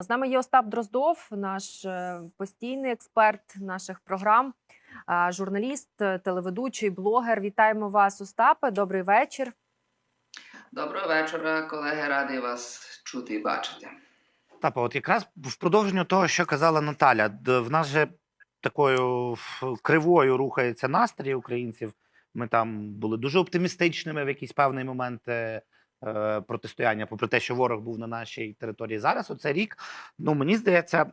З нами є Остап Дроздов, наш е, постійний експерт наших програм, журналіст, е, телеведучий, блогер. Вітаємо вас, Остапе. Добрий вечір. Доброго вечора, колеги. Радий вас чути і бачити. Тапа, от якраз в продовженню того, що казала Наталя, в нас же такою кривою рухається настрій українців. Ми там були дуже оптимістичними в якийсь певний момент е, протистояння, попри те, що ворог був на нашій території. Зараз оце рік. Ну мені здається,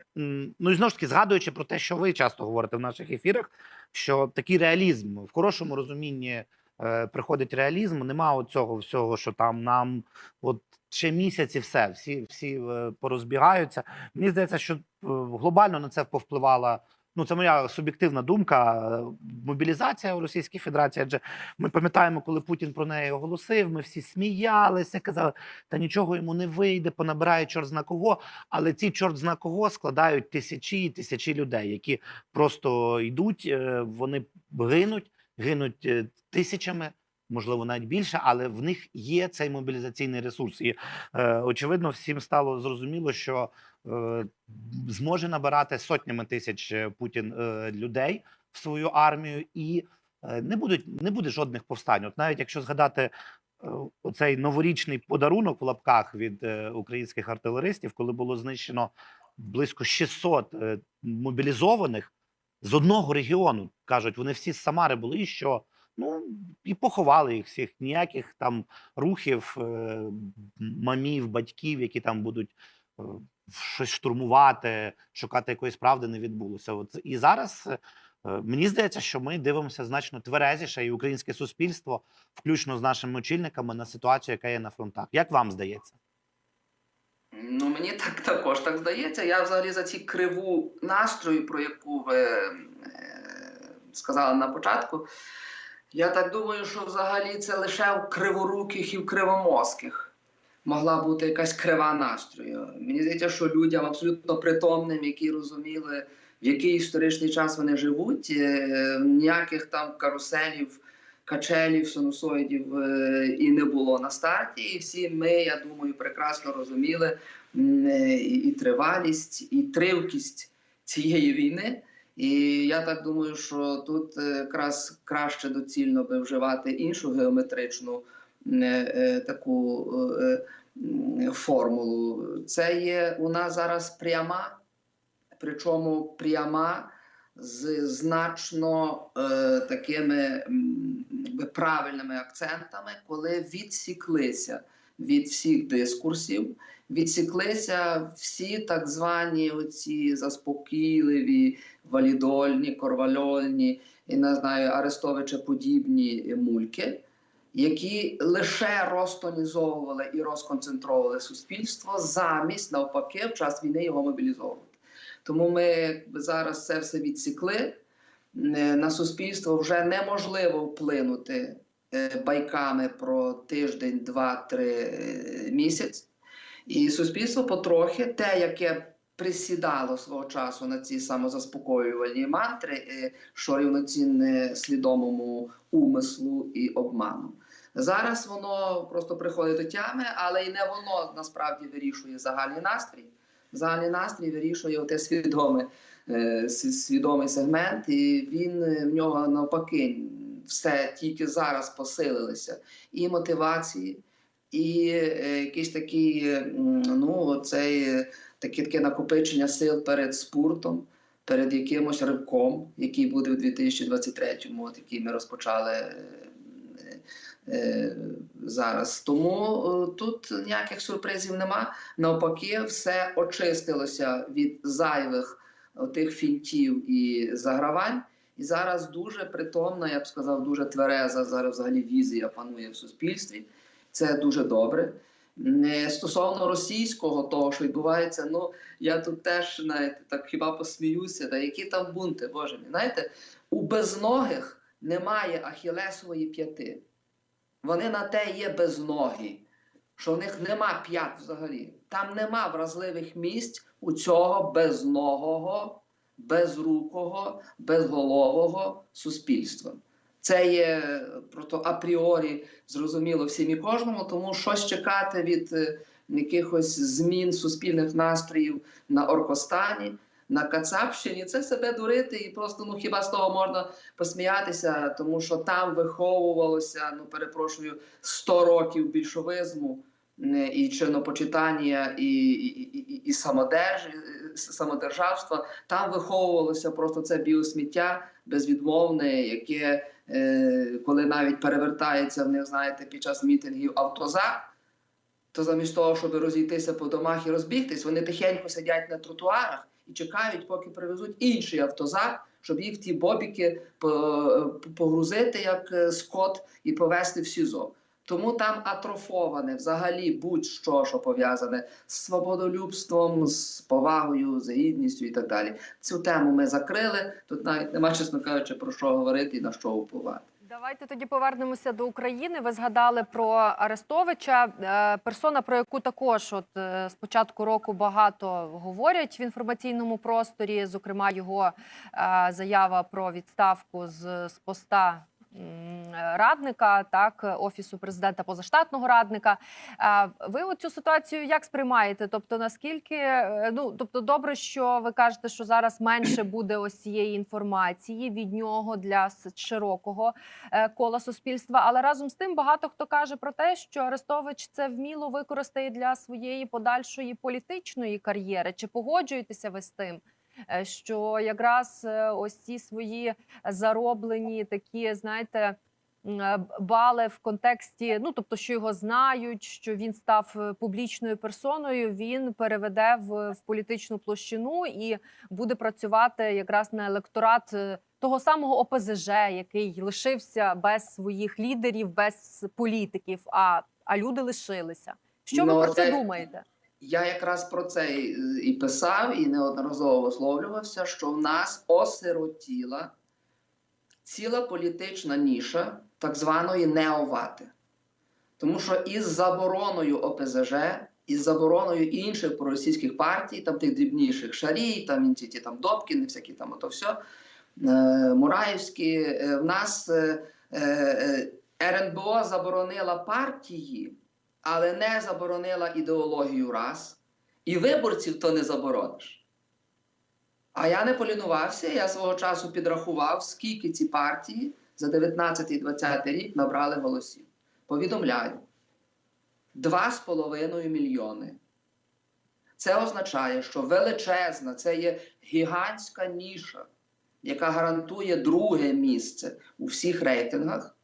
ну і знову ж таки, згадуючи про те, що ви часто говорите в наших ефірах, що такий реалізм в хорошому розумінні е, приходить реалізм. Нема оцього всього, що там нам от ще місяць і все, всі, всі е, порозбігаються. Мені здається, що е, глобально на це повпливала. Ну, це моя суб'єктивна думка. Мобілізація у Російській Федерації. Адже ми пам'ятаємо, коли Путін про неї оголосив, ми всі сміялися, казали, та нічого йому не вийде, понабирає чорт зна кого. Але ці чорт зна кого складають тисячі і тисячі людей, які просто йдуть, е, вони гинуть, гинуть е, тисячами. Можливо, навіть більше, але в них є цей мобілізаційний ресурс. І е, очевидно, всім стало зрозуміло, що зможе набирати сотнями тисяч е, Путін е, людей в свою армію, і е, не будуть не буде жодних повстань. От навіть якщо згадати е, оцей новорічний подарунок в лапках від е, українських артилеристів, коли було знищено близько 600 е, мобілізованих з одного регіону, кажуть, вони всі з Самари були, і що ну і поховали їх всіх. Ніяких там рухів, е, мамів, батьків, які там будуть е, щось штурмувати, шукати якоїсь правди, не відбулося. От і зараз е, мені здається, що ми дивимося значно тверезіше, і українське суспільство, включно з нашими очільниками, на ситуацію, яка є на фронтах. Як вам здається? Ну, мені так також так здається. Я взагалі за ці криву настрою, про яку ви е, сказали на початку. Я так думаю, що взагалі це лише в криворуких і в кривомозких могла бути якась крива настрою. Мені здається, що людям абсолютно притомним, які розуміли, в який історичний час вони живуть, е, ніяких там каруселів, качелів, синусоїдів е, і не було на старті. І всі ми, я думаю, прекрасно розуміли е, і, тривалість, і тривкість цієї війни. І я так думаю, що тут якраз краще доцільно би вживати іншу геометричну таку е, формулу. Це є у нас зараз пряма, причому пряма з значно е, такими правильними акцентами, коли відсіклися від всіх дискурсів, відсіклися всі так звані оці заспокійливі, валідольні, корвальольні і не знаю, арестовича подібні мульки. Які лише розтонізовували і розконцентровували суспільство замість навпаки в час війни його мобілізовувати. Тому ми зараз це все відсікли. Е, На суспільство вже неможливо вплинути е, байками про тиждень, два, три е, місяць. І суспільство потрохи, те, яке присідало свого часу на ці самозаспокоювальні мантри, що рівноцінне свідомому умислу і обману. Зараз воно просто приходить до тями, але і не воно насправді вирішує загальний настрій. Загальний настрій вирішує оте свідоме, е, свідомий сегмент, і він е, в нього навпаки все тільки зараз посилилися. І мотивації, і е, якийсь такий, ну, цей, таке, таке накопичення сил перед спортом, перед якимось ривком, який буде у 2023-му, от який ми розпочали. Е, Зараз тому е, тут ніяких сюрпризів нема. Навпаки, все очистилося від зайвих е, тих фінтів і загравань. І зараз дуже притомна, я б сказав, дуже твереза зараз взагалі візія панує в суспільстві. Це дуже добре. Стосовно російського того, що відбувається, ну я тут теж знаєте, так хіба посміюся, та які там бунти, боже мій. Знаєте, у безногих немає ахілесової п'яти. Вони на те є безногі, що в них нема п'ят взагалі. Там нема вразливих місць у цього безногого, безрукого, безголового суспільства. Це є просто апріорі зрозуміло всім і кожному, тому щось чекати від е, якихось змін суспільних настроїв на Оркостані, на Кацапщині. Це себе дурити, і просто ну хіба з того можна посміятися, тому що там виховувалося, ну перепрошую, 100 років більшовизму е, і чинопочитання, і, і, і, і самодерж, самодержавства. Там виховувалося просто це біосміття безвідмовне, яке е, коли навіть перевертається в них, знаєте, під час мітингів автозак, то замість того, щоб розійтися по домах і розбігтись, вони тихенько сидять на тротуарах і чекають, поки привезуть інший автозак, щоб їх в ті бобіки по- погрузити як е, скот і повезти в СІЗО. Тому там атрофоване взагалі будь-що, що пов'язане з свободолюбством, з повагою, з гідністю і так далі. Цю тему ми закрили. Тут навіть нема, чесно кажучи, про що говорити і на що впливати. Давайте тоді повернемося до України. Ви згадали про Арестовича, Е, персона, про яку також от е, з початку року багато говорять в інформаційному просторі. Зокрема, його е, заява про відставку з, з поста. Радника так офісу президента позаштатного радника. Ви цю ситуацію як сприймаєте? Тобто, наскільки е, ну тобто, добре, що ви кажете, що зараз менше буде ось цієї інформації від нього для широкого е, кола суспільства. Але разом з тим багато хто каже про те, що Арестович це вміло використає для своєї подальшої політичної кар'єри. Чи погоджуєтеся ви з тим? Е, Що якраз е, ось ці свої зароблені такі, знаєте, е, бали в контексті, ну тобто, що його знають, що він став публічною персоною, він переведе в, в політичну площину і буде працювати якраз на електорат того самого ОПЗЖ, який лишився без своїх лідерів, без політиків. А, а люди лишилися. Що ви Ну, про це це- думаєте? Я якраз про це і писав, і неодноразово висловлювався, що в нас осиротіла ціла політична ніша так званої неовати. Тому що із забороною ОПЗЖ, із забороною інших проросійських партій, там тих дрібніших Шарій, там інші ті там Добкіни, всякі там ото все, Мураївські, е, в нас е, е, РНБО заборонила партії але не заборонила ідеологію раз, і виборців то не заборониш. А я не полінувався, я свого часу підрахував, скільки ці партії за 19-20 рік набрали голосів. Повідомляю: 2,5 мільйони. Це означає, що величезна, це є гігантська ніша, яка гарантує друге місце у всіх рейтингах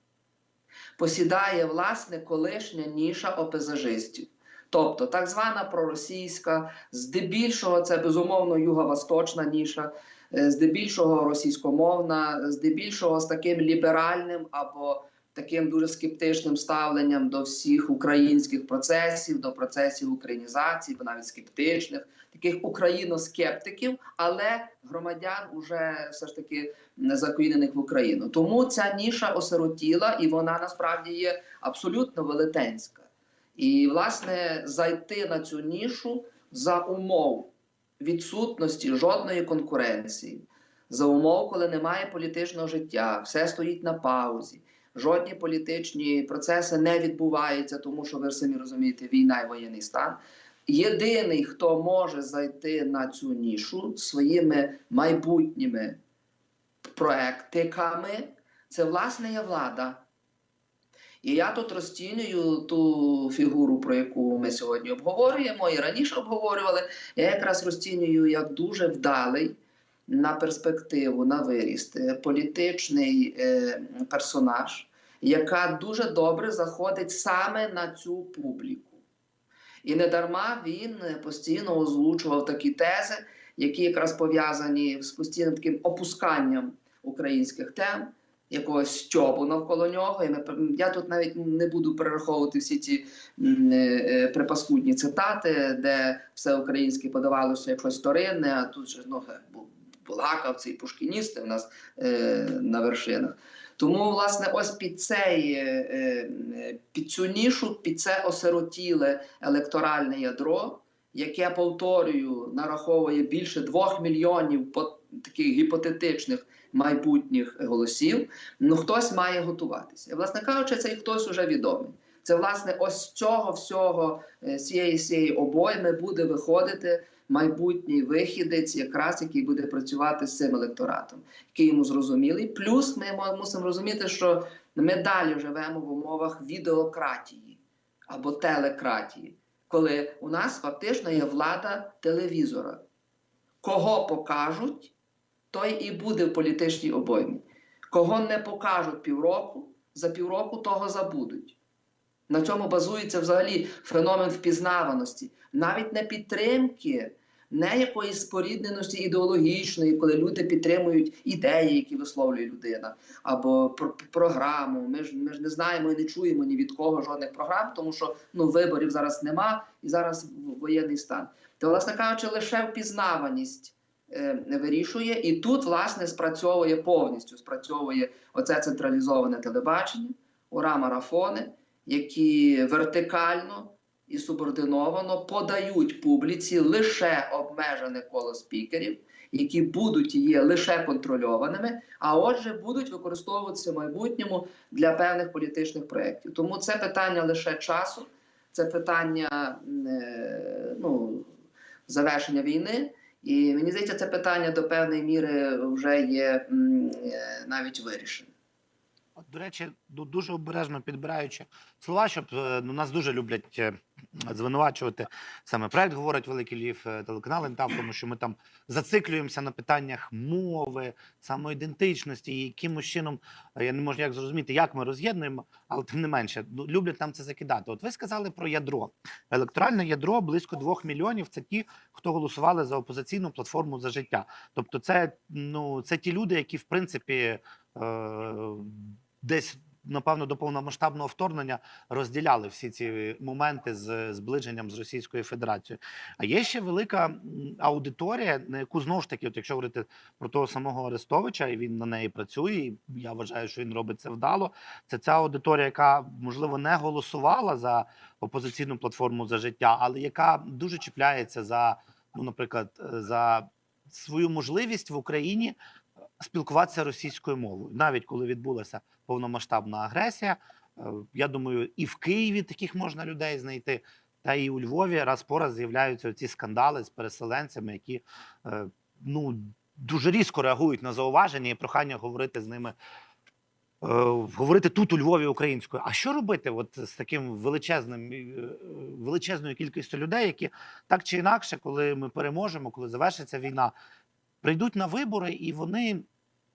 посідає власне колишня ніша опезажистів. Тобто так звана проросійська, здебільшого це безумовно юго-восточна ніша, е, здебільшого російськомовна, здебільшого з таким ліберальним або таким дуже скептичним ставленням до всіх українських процесів, до процесів українізації, бо навіть скептичних, таких україноскептиків, але громадян уже все ж таки закоїнених в Україну. Тому ця ніша осиротіла, і вона насправді є абсолютно велетенська. І, власне, зайти на цю нішу за умов відсутності жодної конкуренції, за умов, коли немає політичного життя, все стоїть на паузі. Жодні політичні процеси не відбуваються, тому що ви самі розумієте, війна і воєнний стан. Єдиний, хто може зайти на цю нішу своїми майбутніми проектиками, це власне є влада. І я тут розцінюю ту фігуру, про яку ми сьогодні обговорюємо, і раніше обговорювали. Я якраз розцінюю як дуже вдалий на перспективу, на виріст е, політичний е, персонаж, яка дуже добре заходить саме на цю публіку. І не дарма він постійно озвучував такі тези, які якраз пов'язані з постійним таким опусканням українських тем, якогось стьобу навколо нього. І я тут навіть не буду перераховувати всі ці е, е, припаскудні цитати, де все українське подавалося як щось вторинне, а тут же ну, бу- булгаківці і пушкіністи в нас е, на вершинах. Тому, власне, ось під цей, е, е, під цю нішу, під це осиротіле електоральне ядро, яке, повторюю, нараховує більше двох мільйонів таких гіпотетичних майбутніх голосів, ну хтось має готуватися. І, власне кажучи, цей хтось уже відомий. це власне ось цього всього е, цієї цієї обойми буде виходити майбутній вихідець, якраз який буде працювати з цим електоратом, який йому зрозумілий. Плюс ми мусимо розуміти, що ми далі живемо в умовах відеократії або телекратії, коли у нас фактично є влада телевізора. Кого покажуть, той і буде в політичній обоймі. Кого не покажуть півроку, за півроку того забудуть. На цьому базується взагалі феномен впізнаваності, навіть не підтримки, не якоїсь спорідненості ідеологічної, коли люди підтримують ідеї, які висловлює людина, або про програму. Ми ж ми ж не знаємо і не чуємо ні від кого жодних програм, тому що ну виборів зараз нема, і зараз воєнний стан. То, власне кажучи, лише впізнаваність е, вирішує, і тут, власне, спрацьовує повністю спрацьовує оце централізоване телебачення, ура-марафони, які вертикально і субординовано подають публіці лише обмежене коло спікерів, які будуть є лише контрольованими, а отже, будуть використовуватися в майбутньому для певних політичних проєктів. Тому це питання лише часу, це питання е, ну, завершення війни. І мені здається, це питання до певної міри вже є е, навіть вирішене. От, До речі, ду- дуже обережно підбираючи слова, щоб е, ну, нас дуже люблять е, звинувачувати саме проект, говорить Великий Лів, е, телеканал НТАВ, тому що ми там зациклюємося на питаннях мови, самоідентичності, і якимось чином я не можу як зрозуміти, як ми роз'єднуємо, але тим не менше ну, люблять нам це закидати. От ви сказали про ядро. Електоральне ядро близько двох мільйонів. Це ті, хто голосували за опозиційну платформу за життя. Тобто, це ну це ті люди, які в принципі. Десь напевно до повномасштабного вторгнення розділяли всі ці моменти з зближенням з Російською Федерацією. А є ще велика аудиторія, на яку знову ж таки, от якщо говорити про того самого Арестовича, і він на неї працює, і я вважаю, що він робить це вдало. Це ця аудиторія, яка можливо не голосувала за опозиційну платформу за життя, але яка дуже чіпляється за, ну, наприклад, е, за свою можливість в Україні спілкуватися російською мовою, навіть коли відбулася повномасштабна агресія. Е, Я думаю, і в Києві таких можна людей знайти, та і у Львові раз по раз з'являються ці скандали з переселенцями, які е, ну дуже різко реагують на зауваження і прохання говорити з ними. е, Говорити тут у Львові українською. А що робити от з таким величезним величезною кількістю людей, які так чи інакше, коли ми переможемо, коли завершиться війна, прийдуть на вибори, і вони,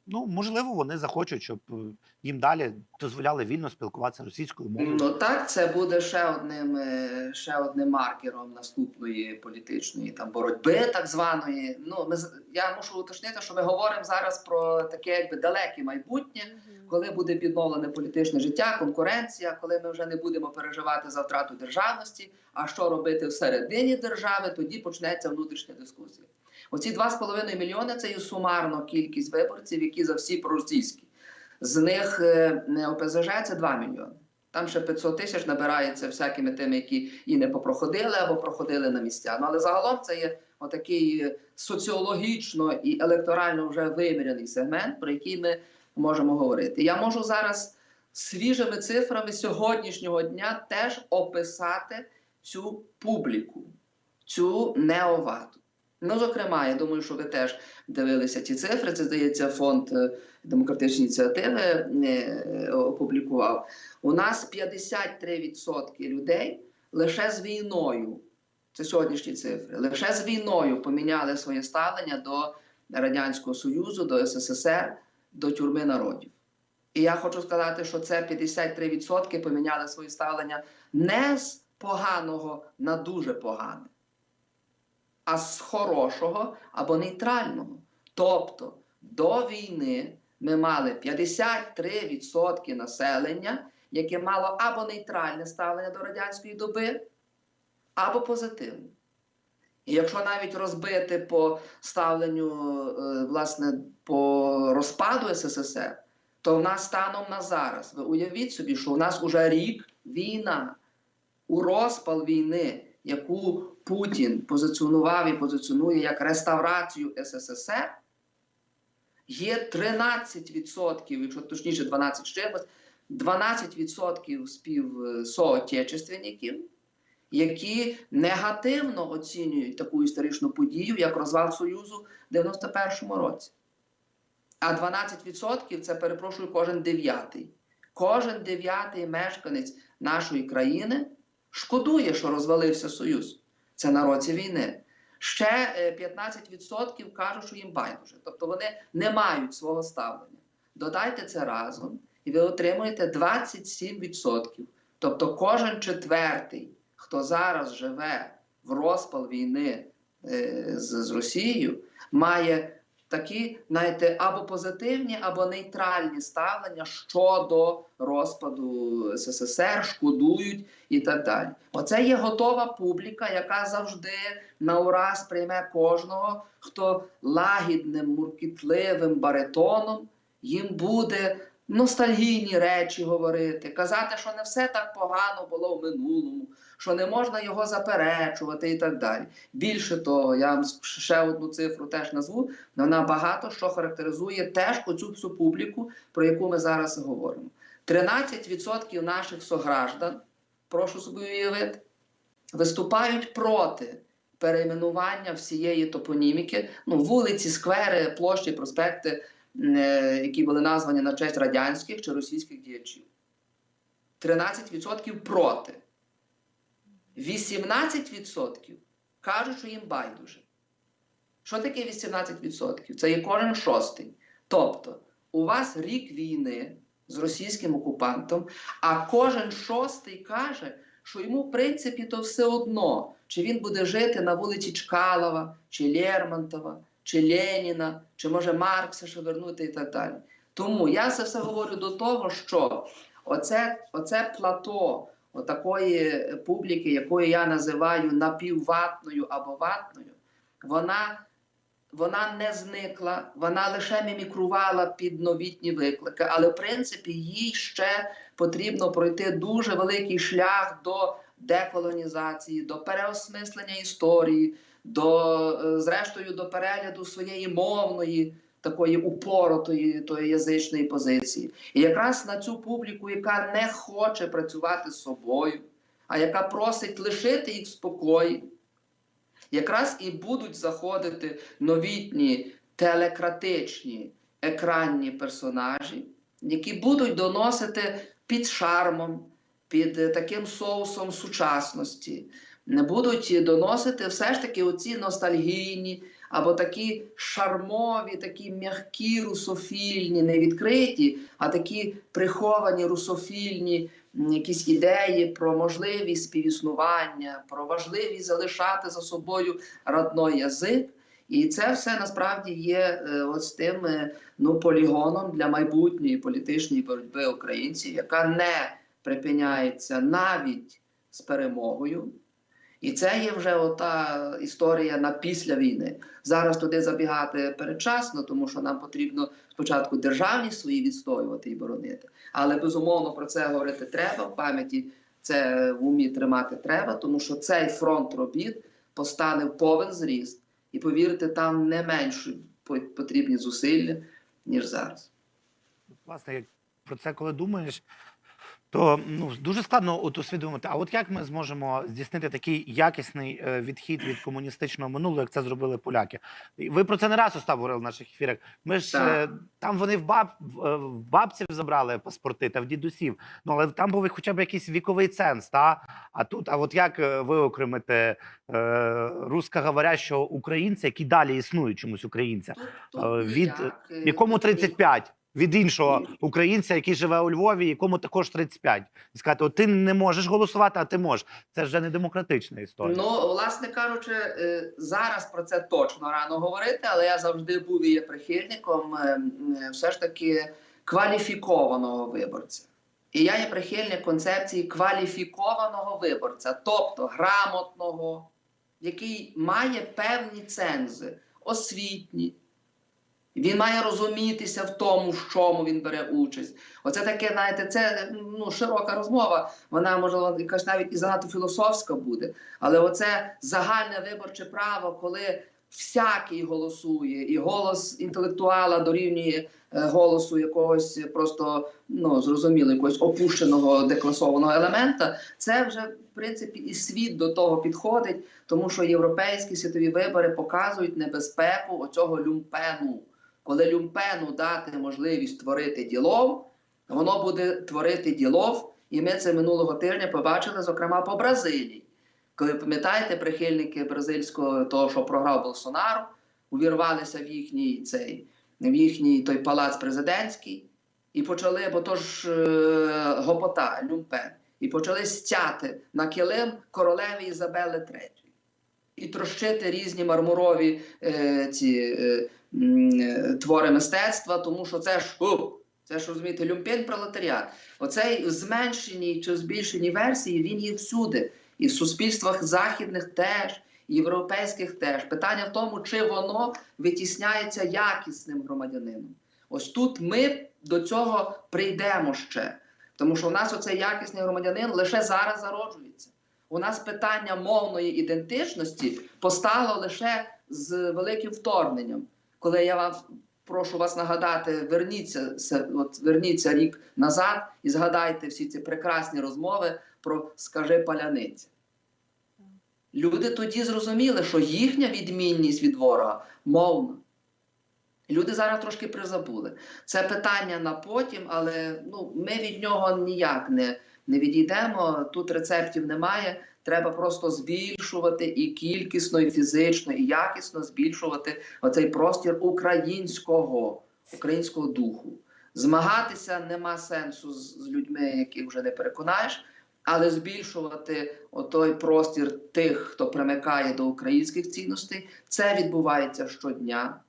ну можливо, вони захочуть, щоб е, їм далі дозволяли вільно спілкуватися російською мовою. Ну так, це буде ще одним, е, ще одним маркером наступної політичної там боротьби, так званої. Ну ми з- я мушу уточнити, що ми говоримо зараз про таке якби далеке майбутнє, коли буде відновлене політичне життя, конкуренція, коли ми вже не будемо переживати за втрату державності. А що робити всередині держави? Тоді почнеться внутрішня дискусія. Оці 2,5 мільйони це є сумарно кількість виборців, які за всі проросійські. З них е, ОПЗЖ це 2 мільйони. Там ще 500 тисяч набирається всякими тими, які і не попроходили або проходили на місця. Ну але загалом це є отакий е, соціологічно і електорально вже виміряний сегмент, про який ми можемо говорити. Я можу зараз свіжими цифрами сьогоднішнього дня теж описати цю публіку, цю неоваду. Ну, зокрема, я думаю, що ви теж дивилися ці цифри. Це здається, фонд е, демократичні ініціативи е, опублікував. У нас 53% людей лише з війною. Це сьогоднішні цифри. Лише з війною поміняли своє ставлення до Радянського Союзу, до СССР, до тюрми народів. І я хочу сказати, що це 53% поміняли своє ставлення не з поганого на дуже погане, а з хорошого або нейтрального. Тобто до війни ми мали 53% населення, яке мало або нейтральне ставлення до радянської доби, або позитивне. І якщо навіть розбити по ставленню, е, власне, по розпаду СССР, то в нас станом на зараз, ви уявіть собі, що у нас уже рік війна, у розпал війни, яку Путін позиціонував і позиціонує як реставрацію СССР, є 13%, якщо точніше 12 з чимось, 12% спів е, які негативно оцінюють таку історичну подію, як розвал Союзу в 91-му році. А 12% це, перепрошую, кожен дев'ятий. Кожен дев'ятий мешканець нашої країни шкодує, що розвалився Союз. Це на році війни. Ще е, 15% кажуть, що їм байдуже. Тобто вони не мають свого ставлення. Додайте це разом, і ви отримуєте 27%. Тобто кожен четвертий, хто зараз живе в розпал війни е, з, з Росією, має такі, знаєте, або позитивні, або нейтральні ставлення щодо розпаду СССР, шкодують і так далі. Оце є готова публіка, яка завжди на ураз прийме кожного, хто лагідним, муркітливим баритоном їм буде ностальгійні речі говорити, казати, що не все так погано було в минулому, що не можна його заперечувати і так далі. Більше того, я вам ще одну цифру теж назву. Вона багато що характеризує теж оцю всю публіку, про яку ми зараз говоримо. 13% наших сограждан, прошу собі уявити, виступають проти перейменування всієї топоніміки, ну, вулиці, сквери, площі, проспекти, які були названі на честь радянських чи російських діячів. 13% проти. 18% кажуть, що їм байдуже. Що таке 18%? Це є кожен шостий. Тобто, у вас рік війни з російським окупантом, а кожен шостий каже, що йому, в принципі, то все одно, чи він буде жити на вулиці Чкалова, чи Лермонтова, чи Леніна, чи може Маркса ще вернути і так далі. Тому я це все говорю до того, що оце, оце плато отакої публіки, якою я називаю напівватною або ватною, вона, вона не зникла, вона лише мімікрувала під новітні виклики, але в принципі їй ще потрібно пройти дуже великий шлях до деколонізації, до переосмислення історії, до, е, зрештою, до перегляду своєї мовної. Такої упоротої тої язичної позиції. І якраз на цю публіку, яка не хоче працювати з собою, а яка просить лишити їх в спокої, якраз і будуть заходити новітні телекратичні екранні персонажі, які будуть доносити під шармом, під е, таким соусом сучасності, не будуть доносити все ж таки оці ностальгійні або такі шармові, такі м'які русофільні, не відкриті, а такі приховані русофільні якісь ідеї про можливість співіснування, про важливість залишати за собою родной язик. І це все насправді є е, ось тим е, ну, полігоном для майбутньої політичної боротьби українців, яка не припиняється навіть з перемогою. І це є вже ота історія на після війни. Зараз туди забігати передчасно, тому що нам потрібно спочатку державність свої відстоювати і боронити. Але безумовно про це говорити треба в пам'яті. Це в умі тримати треба, тому що цей фронт робіт постане в повен зріст, і повірте, там не менш потрібні зусилля ніж зараз. Власне, про це коли думаєш, то ну дуже складно от усвідомити. А от як ми зможемо здійснити такий якісний е, відхід від комуністичного минулого, як це зробили поляки? Ви про це не раз Остап говорили в наших ефірах. Ми ж Так. е, там вони в баб в е, бабців забрали паспорти та в дідусів. Ну але там був хоча б якийсь віковий ценз. Та а тут, а от як ви окремите е, русскоговорящого українця, які далі існують чомусь українця? Тут, Е, від- е, якому тут 35 від іншого українця, який живе у Львові, якому також 35. І сказати, от ти не можеш голосувати, а ти можеш. Це вже не демократична історія. Ну, власне кажучи, е, зараз про це точно рано говорити, але я завжди був і є прихильником е, все ж таки кваліфікованого виборця. І я є прихильник концепції кваліфікованого виборця, тобто грамотного, який має певні цензи, освітні. Він має розумітися в тому, в чому він бере участь. Оце таке, знаєте, це ну, широка розмова. Вона можливо якась навіть і занадто філософська буде. Але оце загальне виборче право, коли всякий голосує, і голос інтелектуала дорівнює е, голосу якогось просто ну зрозуміло, якогось опущеного декласованого елемента. Це вже в принципі і світ до того підходить, тому що європейські світові вибори показують небезпеку оцього люмпену. Коли люмпену дати можливість творити ділов, воно буде творити ділов, і ми це минулого тижня побачили, зокрема по Бразилії. Коли пам'ятаєте, прихильники бразильського того, що програв Болсонару, увірвалися в їхній цей в їхній той палац президентський і почали, бо то ж е, гопота, люмпен, і почали стяти на килим королеви Ізабели III. І трощити різні мармурові е, ці е, е, твори мистецтва, тому що це ж у, це ж розумієте, люмпен пролетаріат. Оцей зменшеній чи збільшеній версії він є всюди. І в суспільствах західних теж, європейських теж. Питання в тому, чи воно витісняється якісним громадянином. Ось тут ми до цього прийдемо ще. Тому що в нас оцей якісний громадянин лише зараз зароджується. У нас питання мовної ідентичності постало лише з великим вторгненням. Коли я вам прошу вас нагадати, верніться, от, верніться рік назад і згадайте всі ці прекрасні розмови про скажи паляниця. Люди тоді зрозуміли, що їхня відмінність від ворога мовна. Люди зараз трошки призабули. Це питання на потім, але ну, ми від нього ніяк не, не відійдемо. Тут рецептів немає. Треба просто збільшувати і кількісно, і фізично, і якісно збільшувати оцей простір українського, українського духу. Змагатися нема сенсу з, з людьми, яких вже не переконаєш, але збільшувати отой простір тих, хто примикає до українських цінностей, це відбувається щодня.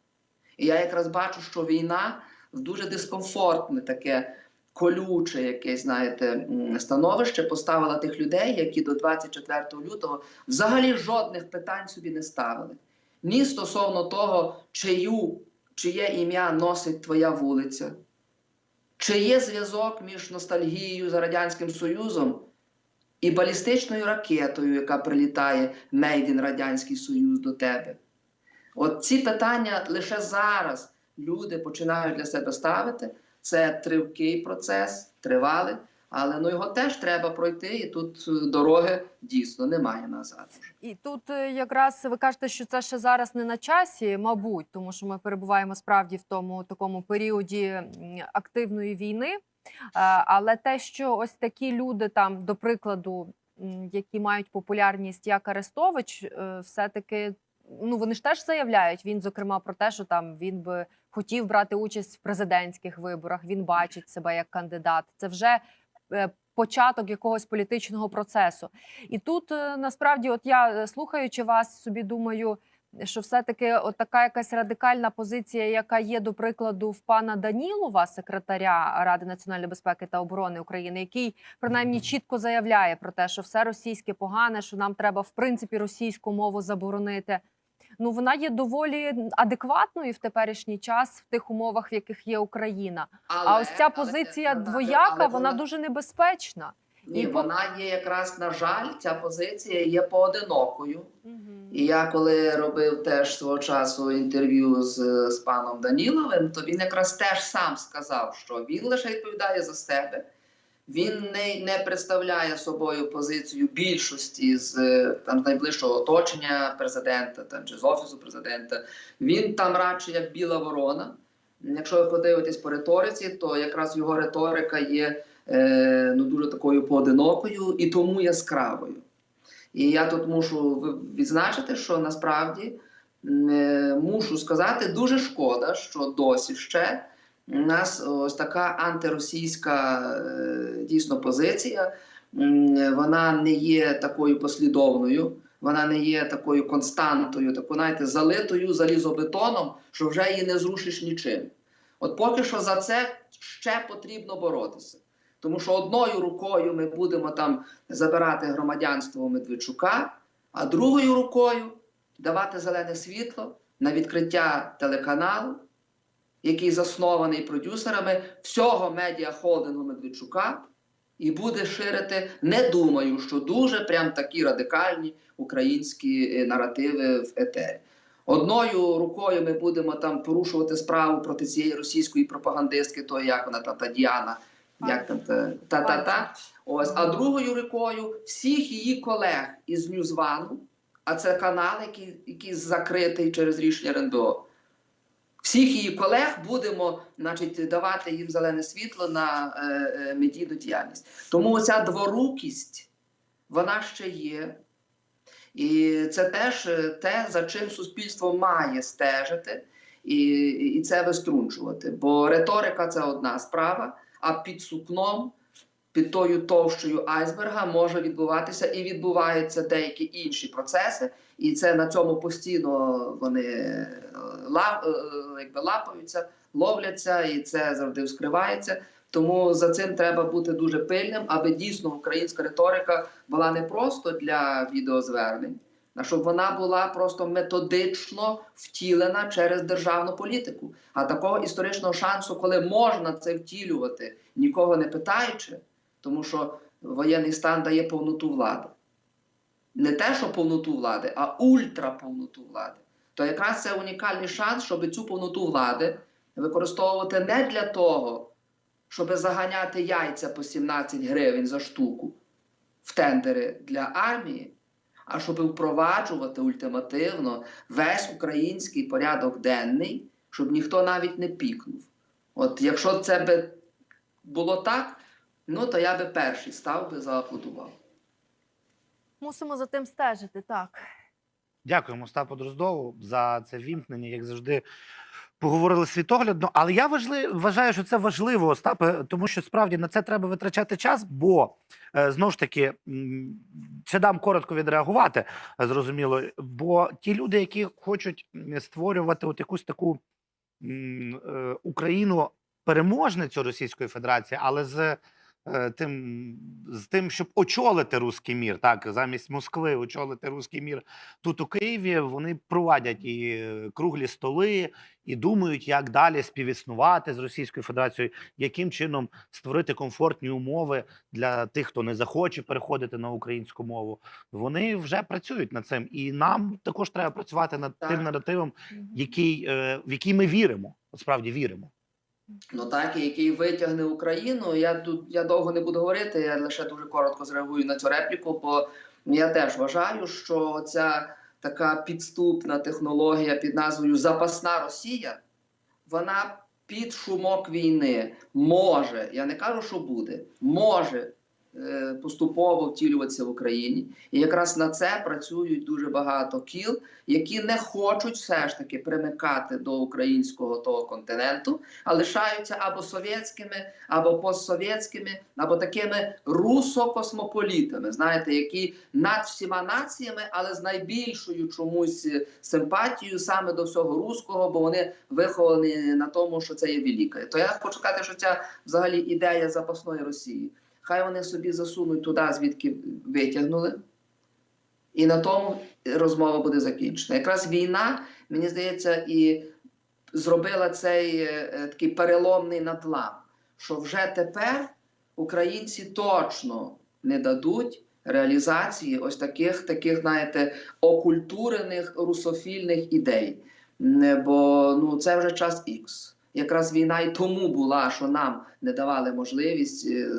І я якраз бачу, що війна в дуже дискомфортне таке колюче, якесь, знаєте, становище поставила тих людей, які до 24 лютого взагалі жодних питань собі не ставили. Ні стосовно того, чию, чиє ім'я носить твоя вулиця, чи є зв'язок між ностальгією за Радянським Союзом і балістичною ракетою, яка прилітає in Радянський Союз до тебе. От ці питання лише зараз люди починають для себе ставити. Це тривкий процес, тривалий, але ну його теж треба пройти, і тут е, дороги дійсно немає назад. І тут е, якраз ви кажете, що це ще зараз не на часі, мабуть, тому що ми перебуваємо справді в тому такому періоді активної війни. Е, Але те, що ось такі люди, там, до прикладу, які мають популярність як Арестович, е, все-таки ну вони ж теж заявляють. Він, зокрема, про те, що там він би хотів брати участь в президентських виборах. Він бачить себе як кандидат. Це вже е, початок якогось політичного процесу. І тут е, насправді, от я е, слухаючи вас, собі думаю, що все-таки от така якась радикальна позиція, яка є до прикладу в пана Данілова, секретаря Ради національної безпеки та оборони України, який принаймні чітко заявляє про те, що все російське погане, що нам треба в принципі російську мову заборонити. Ну вона є доволі адекватною в теперішній час в тих умовах, в яких є Україна. Але, А ось ця але- позиція але- двояка, але вона дуже небезпечна. Ні, і вона є якраз, на жаль, ця позиція є поодинокою. І я коли робив теж свого часу інтерв'ю з, з паном Даніловим, то він якраз теж сам сказав, що він лише відповідає за себе. Він не, не представляє собою позицію більшості з е, там найближчого оточення президента там чи з офісу президента. Він там радше як біла ворона. Якщо ви подивитесь по риториці, то якраз його риторика є е, ну дуже такою поодинокою і тому яскравою. І я тут мушу відзначити, що насправді е, мушу сказати, дуже шкода, що досі ще у нас ось така антиросійська е, дійсно позиція. Вона не є такою послідовною, вона не є такою константою, такою, знаєте, залитою залізобетоном, що вже її не зрушиш нічим. От поки що за це ще потрібно боротися. Тому що одною рукою ми будемо там забирати громадянство Медведчука, а другою рукою давати зелене світло на відкриття телеканалу, який заснований продюсерами всього медіахолдингу Медведчука, і буде ширити, не думаю, що дуже прям такі радикальні українські е, наративи в етері. Одною рукою ми будемо там порушувати справу проти цієї російської пропагандистки, то як вона та, та Діана, як там та та та. Ось, а другою рукою всіх її колег із Ньюзвану, а це канал, який, який закритий через рішення РНБО. Всіх її колег будемо значить, давати їм зелене світло на е, е, медійну діяльність. Тому оця дворукість, вона ще є. І це теж е, те, за чим суспільство має стежити і, і це виструнчувати. Бо риторика це одна справа, а під сукном, під тою товщою айсберга може відбуватися і відбуваються деякі інші процеси, і це на цьому постійно вони е, е, якби лапаються, ловляться, і це завжди вскривається. Тому за цим треба бути дуже пильним, аби дійсно українська риторика була не просто для відеозвернень, а щоб вона була просто методично втілена через державну політику. А такого історичного шансу, коли можна це втілювати, нікого не питаючи, тому що воєнний стан дає повноту влади. Не те, що повноту влади, а ультраповноту влади. То якраз це унікальний шанс, щоб цю повноту влади використовувати не для того, щоб заганяти яйця по 17 гривень за штуку в тендери для армії, а щоб впроваджувати ультимативно весь український порядок денний, щоб ніхто навіть не пікнув. От якщо це би було так, ну то я би перший став би зааплодував. Мусимо за тим стежити, так. Дякуємо Остапу Дроздову за це вімкнення, як завжди. Поговорили світоглядно, але я важли, вважаю, що це важливо, Остапе, тому що справді на це треба витрачати час, бо е, знову ж таки ще дам коротко відреагувати, е, зрозуміло. Бо ті люди, які хочуть створювати от якусь таку е, Україну переможницю Російської Федерації, але з тим, з тим, щоб очолити руський мір, так замість Москви очолити руський мір тут у Києві. Вони проводять і е, круглі столи, і думають, як далі співіснувати з Російською Федерацією, яким чином створити комфортні умови для тих, хто не захоче переходити на українську мову. Вони вже працюють над цим, і нам також треба працювати над Так. тим наративом, який, е, в який ми віримо. От справді віримо. Ну так, який витягне Україну. Я тут я довго не буду говорити, я лише дуже коротко зреагую на цю репліку, бо я теж вважаю, що ця така підступна технологія під назвою Запасна Росія, вона під шумок війни може, я не кажу, що буде, може поступово втілюватися в Україні. І якраз на це працюють дуже багато кіл, які не хочуть все ж таки примикати до українського того континенту, а лишаються або совєтськими, або постсовєтськими, або такими русокосмополітами, знаєте, які над всіма націями, але з найбільшою чомусь е, симпатією саме до всього руського, бо вони виховані на тому, що це є велике. То я хочу сказати, що ця взагалі ідея запасної Росії. Хай вони собі засунуть туди, звідки витягнули. І на тому розмова буде закінчена. Якраз війна, мені здається, і зробила цей е, е, такий переломний надлам, що вже тепер українці точно не дадуть реалізації ось таких, таких, знаєте, окультурених русофільних ідей. Бо ну, це вже час ікс. Якраз війна і тому була, що нам не давали можливість е,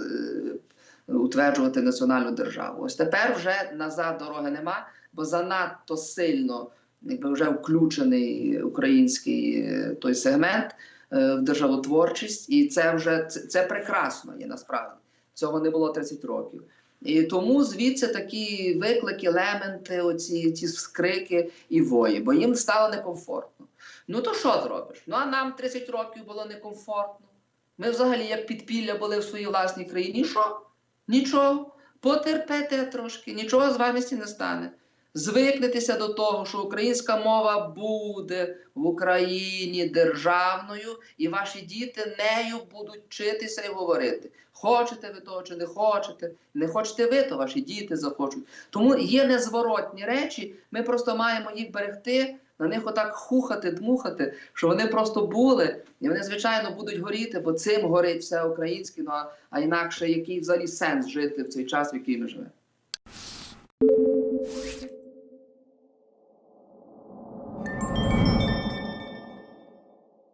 утверджувати національну державу. Ось тепер вже назад дороги нема, бо занадто сильно якби вже включений український е, той сегмент е, в державотворчість, і це вже це, це прекрасно є насправді. Цього не було 30 років. І тому звідси такі виклики, лементи, оці ці скрики і вої, бо їм стало некомфортно. Ну то що зробиш? Ну а нам 30 років було некомфортно. Ми взагалі як підпілля були в своїй власній країні. Що? Нічого. Потерпете трошки, нічого з вами не стане. Звикнетеся до того, що українська мова буде в Україні державною, і ваші діти нею будуть вчитися і говорити. Хочете ви того чи не хочете, не хочете ви, то ваші діти захочуть. Тому є незворотні речі, ми просто маємо їх берегти, на них отак хухати, дмухати, що вони просто були, і вони, звичайно, будуть горіти, бо цим горить все українське, ну а, а інакше який взагалі сенс жити в цей час, в який ми живемо.